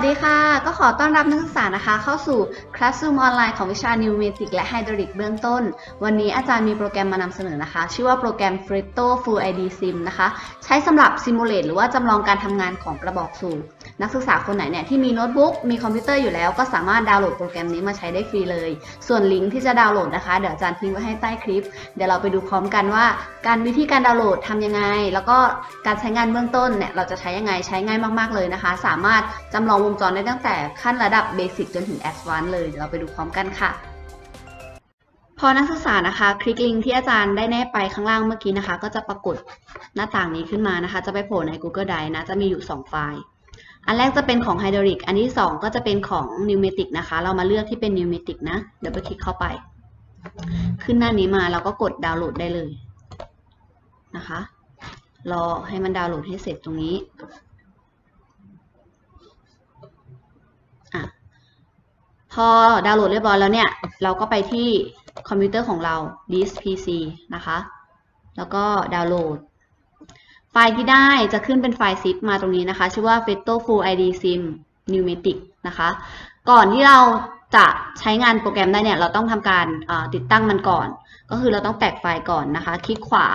วัสดีค่ะ ก็ขอต้อนรับนักศึกษานะคะ เข้าสู่ Classroom ออนไลน์ของวิชา Pneumatic และ Hydraulic เบื้องต้น วันนี้อาจารย์มีโปรแกรมมานำเสนอนะคะ ชื่อว่าโปรแกรม Fretto Full ID Sim นะคะ ใช้สำหรับ Simulate หรือว่าจำลองการทำงานของกระบอกสูบนักศึกษาคนไหนเนี่ยที่มีโน้ตบุ๊กมีคอมพิวเตอร์อยู่แล้วก็สามารถดาวน์โหลดโปรแกรมนี้มาใช้ได้ฟรีเลย ส่วนลิงก์ที่จะดาวน์โหลดนะคะ เดี๋ยวอาจารย์ทิ้งไว้ให้ใต้คลิป เดี๋ยวเราไปดูพร้อมกันว่า การวิธีการดาวน์โหลดทำยังไง แล้วก็การใช้งานเบื้องต้นเนี่ยเราจะใช้ยังไงใช้ง่ายมากๆเลยนะคะ สามารถจำลองวงจรได้ตั้งแต่ขั้นระดับเบสิกจนถึงแอดวานซ์เลยเดี๋ยวเราไปดูพร้อมกันค่ะ พอนักศึกษานะคะ คลิกลิงก์ที่อาจารย์ได้แนบไปข้างล่างเมื่อกี้นะคะ ก็จะปรากฏหน้าต่างนี้ขึ้นมานะคะ จะไปโผล่ใน Google Drive นะ จะมีอยู่ 2 ไฟล์ อันแรกจะเป็นของ Hydraulic อันที่ 2 ก็จะเป็นของ Pneumatic นะคะ เรามาเลือกที่เป็น Pneumatic นะ เดี๋ยวไปคลิกเข้าไป ขึ้นหน้านี้มาเราก็กดดาวน์โหลดได้เลยนะคะ รอให้มันดาวน์โหลดให้เสร็จตรงนี้ อะ พ อดาวน์โหลดเรียบร้อยแล้วเนี่ย เราก็ไปที่คอมพิวเตอร์ของเรา disk PC นะคะ แล้วก็ดาวน์โหลด ไฟล์ที่ได้จะขึ้นเป็นไฟล์ zip มาตรงนี้นะคะ ชื่อว่า Fetto Full ID Sim Pneumatic นะคะ ก่อนที่เราจะใช้งานโปรแกรมได้เนี่ย เราต้องทำการติดตั้งมันก่อน ก็คือเราต้องแตกไฟล์ก่อนนะคะ คลิกขวา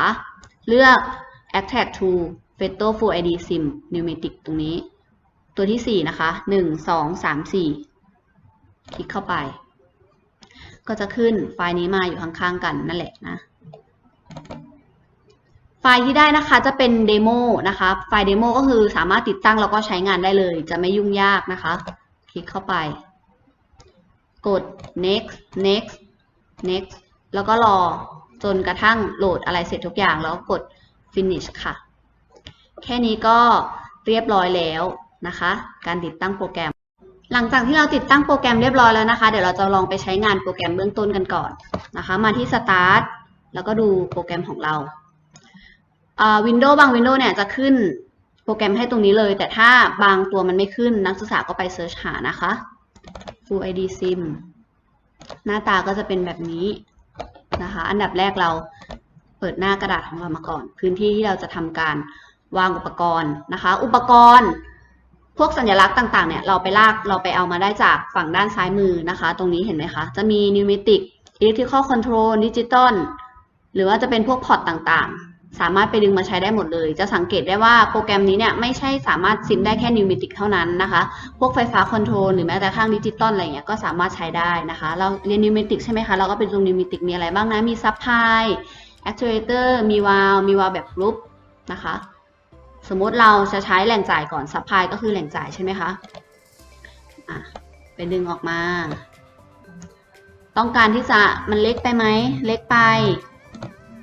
เลือก Attach to Fetto Full ID Sim Pneumatic ตรงนี้ ตัวที่ 4 นะคะ 1 2 3 4 คลิกเข้าไป ก็จะขึ้นไฟล์นี้มาอยู่ข้างๆกันนั่นแหละนะ ไฟล์ที่ได้นะคะจะเป็นเดโมนะคะ ไฟล์เดโมก็คือสามารถติดตั้งแล้วก็ใช้งานได้เลย จะไม่ยุ่งยากนะคะ คลิกเข้าไป กด next next next แล้วก็รอจนกระทั่งโหลดอะไรเสร็จทุกอย่างแล้วกด finish ค่ะ แค่นี้ก็เรียบร้อยแล้วนะคะ การติดตั้งโปรแกรม หลังจากที่เราติดตั้งโปรแกรมเรียบร้อยแล้วนะคะ เดี๋ยวเราจะลองไปใช้งานโปรแกรมเบื้องต้นกันก่อนนะคะ มาที่ start แล้วก็ดูโปรแกรมของเราวินโดว์บางวินโดว์เนี่ยจะขึ้นโปรแกรมให้ตรงนี้เลย แต่ถ้าบางตัวมันไม่ขึ้นนักศึกษาก็ไปเซิร์ชหานะคะ Full ID Sim หน้าตาก็จะเป็นแบบนี้นะคะ อันดับแรกเราเปิดหน้ากระดาษของเรามาก่อน พื้นที่ที่เราจะทำการวางอุปกรณ์นะคะ อุปกรณ์ พวกสัญลักษณ์ต่างๆเนี่ยเราไปลากเราไปเอามาได้จากฝั่งด้านซ้ายมือนะคะ ตรงนี้เห็นไหมคะ จะมี Pneumatic Electrical Control Digital หรือว่าจะเป็นพวกพอร์ตต่างๆ สามารถไปดึงมาใช้ได้หมดเลย จะสังเกตได้ว่าโปรแกรมนี้เนี่ยไม่ใช่สามารถซิมได้แค่ Pneumatic เท่านั้นนะคะ พวกไฟฟ้าคอนโทรลหรือแม้แต่ข้างดิจิตอลอะไรเงี้ยก็สามารถใช้ได้นะคะ เราเรียน Pneumatic ใช่ไหมคะ เราก็เป็นตรง Pneumatic มีอะไรบ้างนะ มีซับพลาย actuator มีวาล์วมีวาล์วแบบกรุ๊ปนะคะ สมมติเราจะใช้แหล่งจ่ายก่อนซัพพลายก็คือแหล่งจ่ายใช่ไหมคะอะไปดึงออกมา ต้องการที่จะมันเล็กไปไหมเล็กไป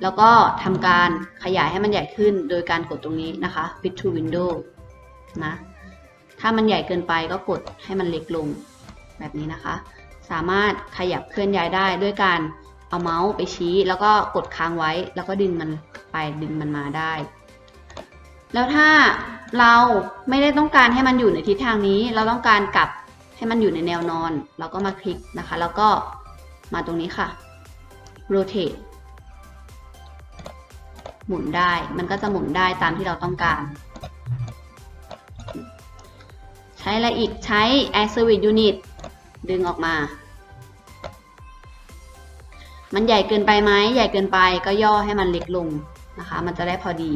แล้วก็ทำการขยายให้มันใหญ่ขึ้นโดยการกดตรงนี้นะคะ fit to window นะถ้ามันใหญ่เกินไปก็กดให้มันเล็กลงแบบนี้นะคะ สามารถขยับเคลื่อนย้ายได้ด้วยการเอาเมาส์ไปชี้ แล้วก็กดค้างไว้ แล้วก็ดึงมันไปดึงมันมาได้ แล้วถ้าเราไม่ได้ต้องการให้มันอยู่ในทิศทางนี้ เราต้องการกลับให้มันอยู่ในแนวนอน เราก็มาคลิกนะคะ แล้วก็มาตรงนี้ค่ะ rotate หมุนได้ มันก็จะหมุนได้ตามที่เราต้องการ ใช้อะไรอีก ใช้ air service unit ดึงออกมา มันใหญ่เกินไปไหม ใหญ่เกินไปก็ย่อให้มันเล็กลงนะคะ มันจะได้พอดี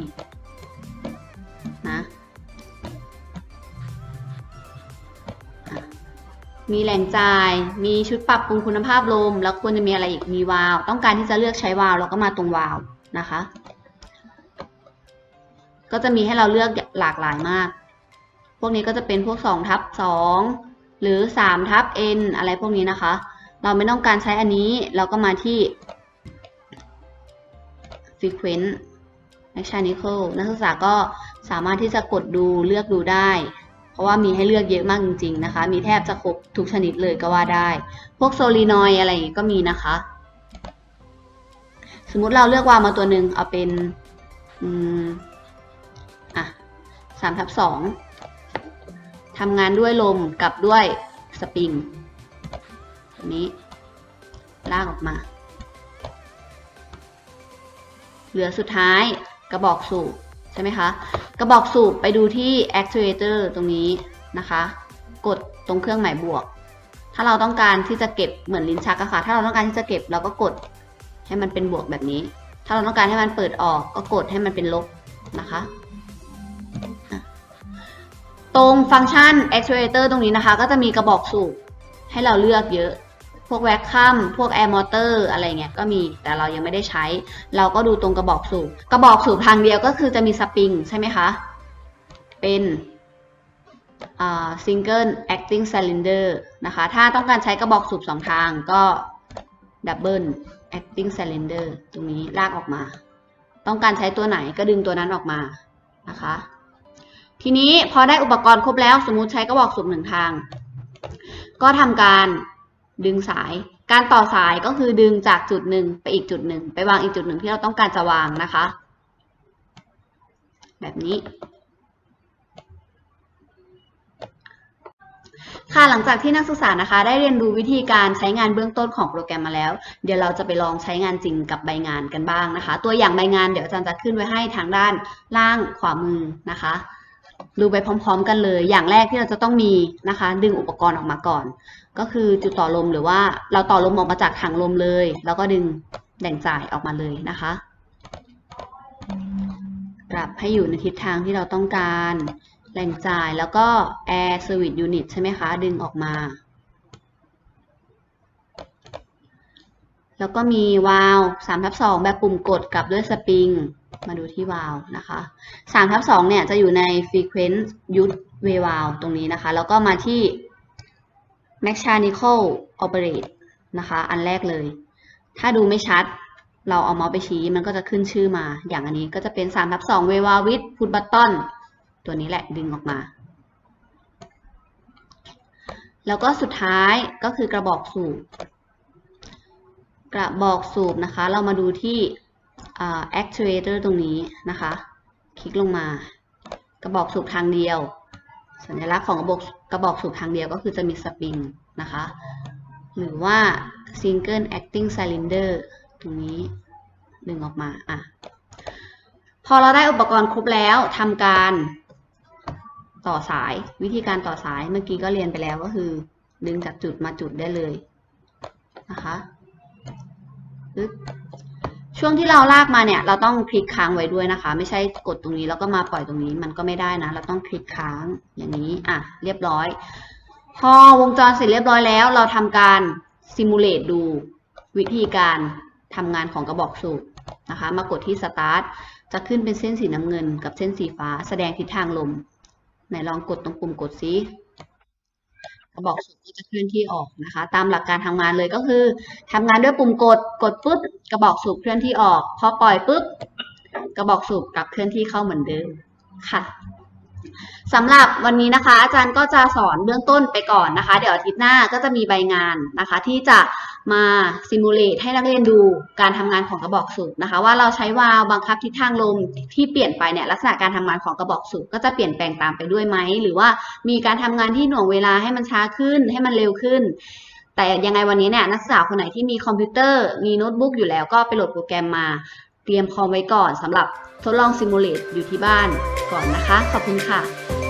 มีแหล่งจ่าย มีชุดปรับปรุงคุณภาพลม แล้วควรจะมีอะไรอีก มีวาล์วต้องการที่จะเลือกใช้วาล์วเราก็มาตรงวาล์วนะคะ ก็จะมีให้เราเลือกหลากหลายมาก พวกนี้ก็จะเป็นพวก2ทับ2หรือ3ทับ n อะไรพวกนี้นะคะ เราไม่ต้องการใช้อันนี้ เราก็มาที่ frequent mechanical นักศึกษาก็สามารถที่จะกดดูเลือกดูได้ เพราะว่ามีให้เลือกเยอะมากจริง ๆนะคะ มีแทบจะครบทุกชนิดเลยก็ว่าได้ พวกโซลีนอยอะไรอย่างงี้ก็มีนะคะ สมมุติเราเลือกวางมาตัวหนึ่งเอาเป็นอืมอะสามทับสองทำงานด้วยลมกับด้วยสปริงแบบนี้ ลากออกมา เหลือสุดท้ายกระบอกสูบใช่ไหมคะ กระบอกสูบไปดูที่ actuator ตรงนี้นะคะ กดตรงเครื่องหมายบวก ถ้าเราต้องการที่จะเก็บเหมือนลิ้นชักอะค่ะ ถ้าเราต้องการที่จะเก็บเราก็กดให้มันเป็นบวกแบบนี้ ถ้าเราต้องการให้มันเปิดออกก็กดให้มันเป็นลบนะคะอะตรงฟังก์ชัน actuator ตรงนี้นะคะ ก็จะมีกระบอกสูบให้เราเลือกเยอะ พวกแวคคัมพวกแอร์มอเตอร์อะไรเงี้ยก็มีแต่เรายังไม่ได้ใช้ เราก็ดูตรงกระบอกสูบกระบอกสูบทางเดียวก็คือจะมีสปริงใช่ไหมคะ เป็นอ่า single acting cylinder นะคะ ถ้าต้องการใช้กระบอกสูบสองทางก็ double acting cylinder ตรงนี้ลากออกมา ต้องการใช้ตัวไหนก็ดึงตัวนั้นออกมานะคะ ทีนี้พอได้อุปกรณ์ครบแล้วสมมุติใช้กระบอกสูบหนึ่งทาง ก็ทำการ ดึงสาย การต่อสายก็คือดึงจากจุดหนึ่งไปอีกจุดหนึ่งไปวางอีกจุดหนึ่งที่เราต้องการจะวางนะคะ แบบนี้ ค่ะหลังจากที่นักศึกษานะคะ ได้เรียนรู้วิธีการใช้งานเบื้องต้นของโปรแกรมมาแล้ว เดี๋ยวเราจะไปลองใช้งานจริงกับใบงานกันบ้างนะคะ ตัวอย่างใบงานเดี๋ยวอาจารย์จะขึ้นไว้ให้ทางด้านล่างขวามือนะคะ ดูไปพร้อม ๆ กันเลย อย่างแรกที่เราจะต้องมีนะคะ ดึงอุปกรณ์ออกมาก่อน ก็คือจุดต่อลมหรือว่าเราต่อลมออกมาจากถังลมเลย แล้วก็ดึงแหล่งจ่ายออกมาเลยนะคะ ปรับให้อยู่ในทิศทางที่เราต้องการแหล่งจ่ายแล้วก็ Air Service Unit ใช่ไหมคะ ดึงออกมา แล้วก็มีวาล์ว3ทับ2แบบปุ่มกดกับด้วยสปริง มาดูที่วาล์วนะคะ3ทับ2เนี่ยจะอยู่ใน Frequent Use w a v a l ตรงนี้นะคะ แล้วก็มาที่ Mechanical Operate นะคะ อันแรกเลย ถ้าดูไม่ชัด เราเอาเมาส์ไปชี้มันก็จะขึ้นชื่อมา อย่างอันนี้ก็จะเป็น3ทับ2 w a v a l with Put Button ตัวนี้แหละดึงออกมา แล้วก็สุดท้ายก็คือกระบอกสูบ กระบอกสูบนะคะ เรามาดูที่ actuator ตรงนี้นะคะ คลิกลงมา กระบอกสูบทางเดียว สัญลักษณ์ของกระบอกกระบอกสูบทางเดียวก็คือจะมีสปริงนะคะ หรือว่า single acting cylinder ตรงนี้ดึงออกมาอะพอเราได้อุปกรณ์ครบแล้วทำการต่อสายวิธีการต่อสายเมื่อกี้ก็เรียนไปแล้วก็คือ ดึงจากจุดมาจุดได้เลยนะคะปึ๊บ ช่วงที่เราลากมาเนี่ย เราต้องคลิกค้างไว้ด้วยนะคะ ไม่ใช่กดตรงนี้แล้วก็มาปล่อยตรงนี้มันก็ไม่ได้นะ เราต้องคลิกค้างอย่างนี้อะเรียบร้อย พอวงจรเสร็จเรียบร้อยแล้ว เราทำการซิมูเลตดูวิธีการทำงานของกระบอกสูบนะคะ มากดที่ Start จะขึ้นเป็นเส้นสีน้ำเงินกับเส้นสีฟ้า แสดงทิศทางลมไหนลองกดตรงปุ่มกดซิ กระบอกสูบก็จะเคลื่อนที่ออกนะคะ ตามหลักการทำงานเลยก็คือทำงานด้วยปุ่มกดกดปุ๊บกระบอกสูบเคลื่อนที่ออก พอปล่อยปุ๊บกระบอกสูบกลับเคลื่อนที่เข้าเหมือนเดิมค่ะสำหรับวันนี้นะคะ อาจารย์ก็จะสอนเบื้องต้นไปก่อนนะคะ เดี๋ยวอาทิตย์หน้าก็จะมีใบงานนะคะ ที่จะ มาซิมูเลตให้นักเรียนดูการทำงานของกระบอกสูบนะคะ ว่าเราใช้วาล์วบังคับทิศทางลมที่เปลี่ยนไปเนี่ยลักษณะการทำงานของกระบอกสูบก็จะเปลี่ยนแปลงตามไปด้วยไหมหรือว่ามีการทำงานที่หน่วงเวลาให้มันช้าขึ้นให้มันเร็วขึ้น แต่ยังไงวันนี้เนี่ยนักศึกษาคนไหนที่มีคอมพิวเตอร์มีโน้ตบุ๊กอยู่แล้วก็ไปโหลดโปรแกรมมา เตรียมพร้อมไว้ก่อนสำหรับทดลองซิมูเลตอยู่ที่บ้านก่อนนะคะ ขอบคุณค่ะ